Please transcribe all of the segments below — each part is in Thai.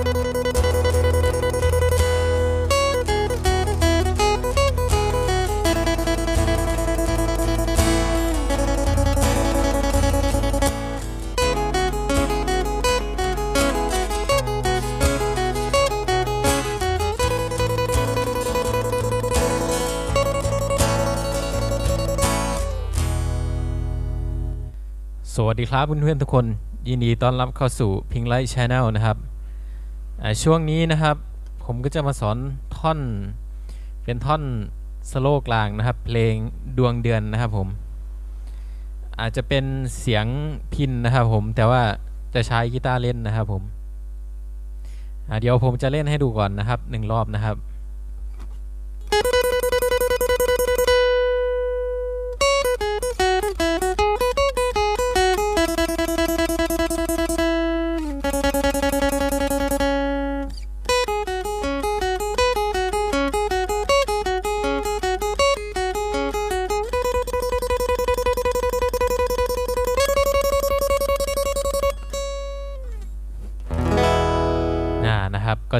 สวัสดีครับเพื่อนๆทุกคน ยินดีต้อนรับเข้าสู่ Pink Light Channel นะครับ ช่วงนี้นะครับ ผมก็จะมาสอนท่อน เป็นท่อนสโลกลางนะครับ เพลงดวงเดือนนะครับผม อาจจะเป็นเสียงพินนะครับผม แต่ว่าจะใช้กีตาร์เล่นนะครับผมเดี๋ยวผมจะเล่นให้ดูก่อนนะครับหนึ่งรอบนะครับ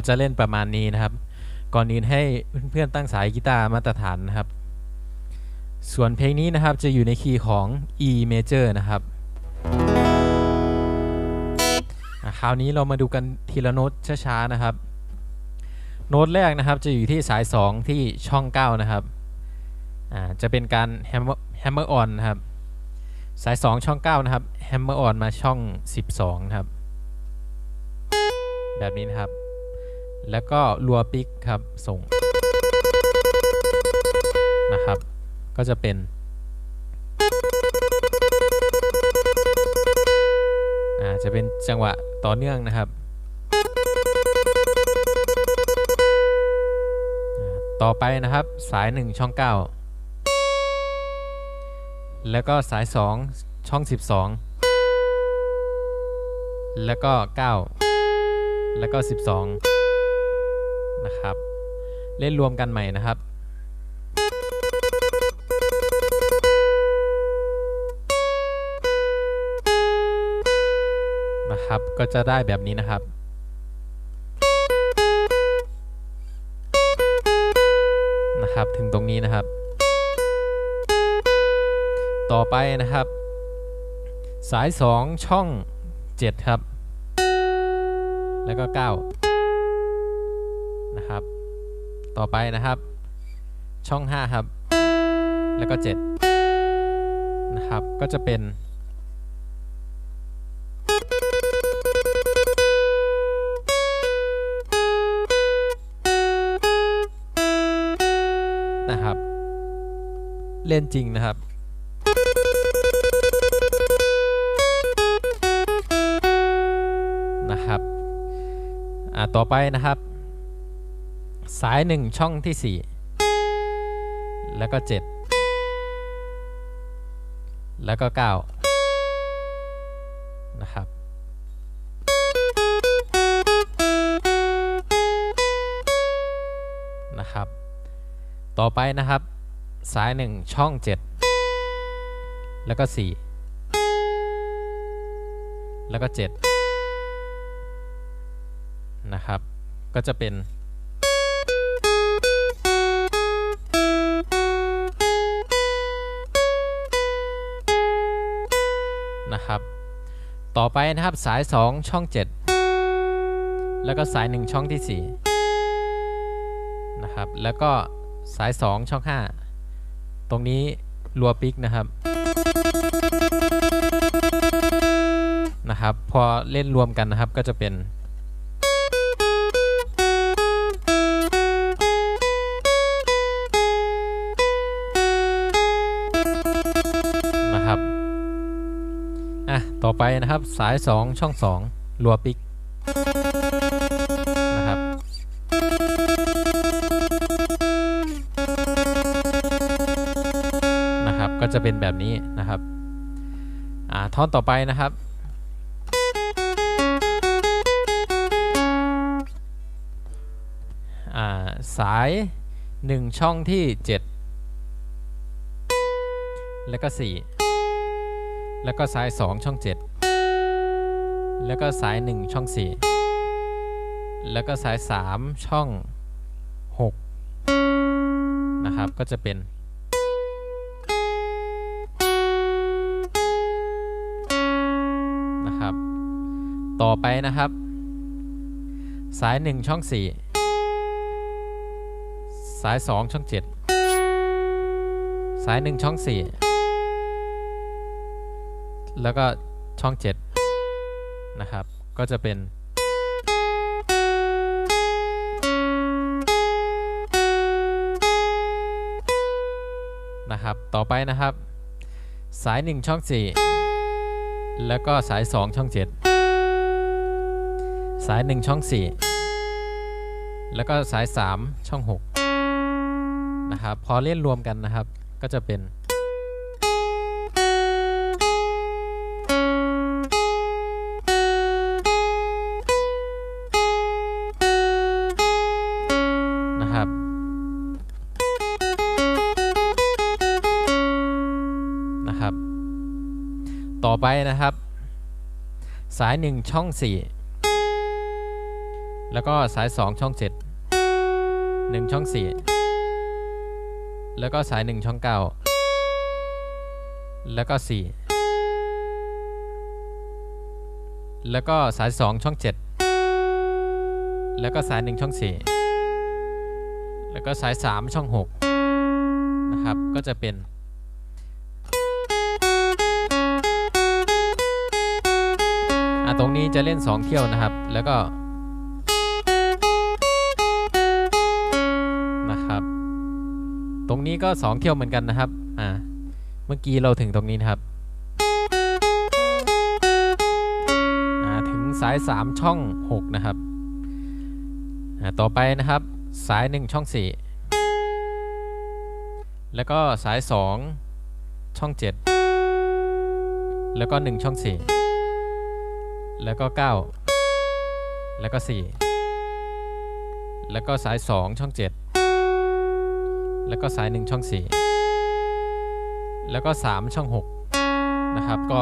จะเล่นประมาณนี้นะครับ ก่อนอื่นให้เพื่อนๆตั้งสายกีตาร์มาตรฐานนะครับ ส่วนเพลงนี้นะครับจะอยู่ในคีย์ของ E major นะครับคราวนี้เรามาดูกันทีละโน้ตช้าๆนะครับ โน้ตแรกนะครับจะอยู่ที่สาย 2 ที่ช่อง 9 นะครับจะเป็นการ hammer hammer on นะครับ สาย 2 ช่อง 9 นะครับ hammer on มาช่อง 12 นะครับ แบบนี้นะครับ แล้วก็รัวปิกครับส่งนะครับ ก็จะเป็นอ่าจะเป็นจังหวะต่อเนื่องนะครับ ต่อไปนะครับสาย 1 ช่อง 9 แล้วก็สาย 2 ช่อง 12 แล้วก็ 9 แล้วก็ 12 นะครับ เล่นรวมกันใหม่นะครับนะครับ ก็จะได้แบบนี้นะครับ นะครับ ถึงตรงนี้นะครับ ต่อไปนะครับ สาย 2 ช่อง 7 ครับ แล้วก็ 9 นะครับ ต่อไปนะครับ ช่อง 5 ครับ แล้วก็ 7 นะครับ ก็จะเป็น นะครับ เล่นจริงนะครับนะครับ อ่า ต่อไปนะครับ สาย 1 ช่องที่ 4 แล้วก็ 7 แล้วก็ 9 นะครับ นะครับ ต่อไปนะครับ สาย 1 ช่อง 7 แล้วก็ 4 แล้วก็ 7 นะครับ ก็จะเป็น นะครับ ต่อไปนะครับสาย 2 ช่อง 7 แล้วก็สาย 1 ช่องที่ 4 นะครับ แล้วก็สาย 2 ช่อง 5 ตรงนี้รัวปิกนะครับนะครับ พอเล่นรวมกันนะครับก็จะเป็น อะ ต่อไปนะครับสาย 2 ช่อง 2 รัวปิกนะครับ นะครับ ก็จะเป็นแบบนี้นะครับ อ่าท่อนต่อไปนะครับอ่าสาย 1 ช่องที่ 7 แล้วก็ 4 แล้วก็สาย 2 ช่อง 7 แล้วก็สาย 1 ช่อง 4 แล้วก็สาย 3 ช่อง 6 นะครับ ก็จะเป็น นะครับ ต่อไปนะครับ สาย 1 ช่อง 4 สาย 2 ช่อง 7 สาย 1 ช่อง 4 แล้วก็ช่อง 7 นะครับ ก็จะเป็น นะครับ ต่อไปนะครับ สาย 1 ช่อง 4 แล้วก็สาย 2 ช่อง 7 สาย 1 ช่อง 4 แล้วก็สาย 3 ช่อง 6 นะครับ พอเล่นรวมกันนะครับ ก็จะเป็น อไปนะครับ สาย 1 ช่อง 4 แล้วก็สาย 2 ช่อง 7 1 ช่อง 4 แล้วก็สาย 1 ช่อง 9 แล้วก็ 4 แล้วก็สาย 2 ช่อง 7 แล้วก็สาย 1 ช่อง 4 แล้วก็สาย 3 ช่อง 6 นะครับ ก็จะเป็น ตรงนี้จะเล่น 2 เที่ยวนะครับ แล้วก็นะครับ ตรงนี้ก็ 2 เที่ยวเหมือนกันนะครับ อ่า เมื่อกี้เราถึงตรงนี้นะครับ อ่า ถึงสาย 3 ช่อง 6 นะครับ อ่า ต่อไปนะครับ สาย 1 ช่อง 4 แล้วก็สาย 2 ช่อง 7 แล้วก็ 1 ช่อง 4 แล้วก็ 9 แล้วก็ 4 แล้วก็สาย 2 ช่อง 7 แล้วก็สาย 1 ช่อง 4 แล้วก็ 3 ช่อง 6 นะครับ ก็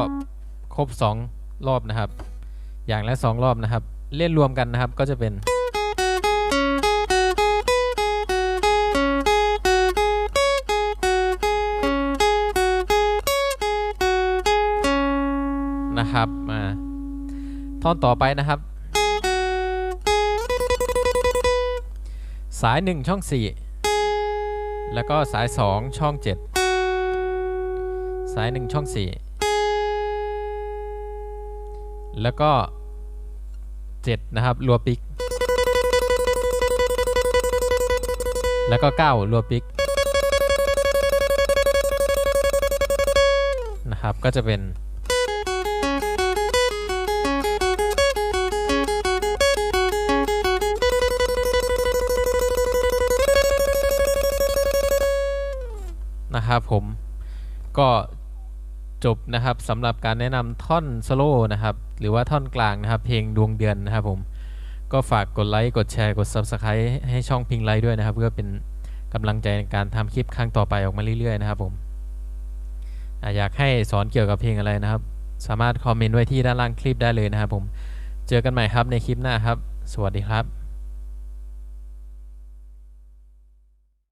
ครบ 2 รอบนะครับ อย่างละ 2 รอบนะครับ เล่นรวมกันนะครับก็จะเป็น ท่อนต่อไปนะครับ สาย 1 ช่อง 4 แล้วก็สาย 2 ช่อง 7 สาย 1 ช่อง 4 แล้วก็ 7 นะครับรัวปิก แล้วก็ 9รัวปิกนะครับก็จะเป็น นะครับผมก็จบนะครับสำหรับการแนะนำท่อนสโลว์นะครับ หรือว่าท่อนกลางนะครับ เพลงดวงเดือนนะครับผมก็ฝากกดไลค์กดแชร์กด Subscribe ให้ช่องพิงไลท์ด้วยนะครับ เพื่อเป็นกำลังใจในการทำคลิปครั้งต่อไปออกมาเรื่อยๆนะครับผมอยากให้สอนเกี่ยวกับเพลงอะไรนะครับ สามารถคอมเมนต์ไว้ที่ด้านล่างคลิปได้เลยนะครับผม เจอกันใหม่ครับในคลิปหน้าครับ สวัสดีครับ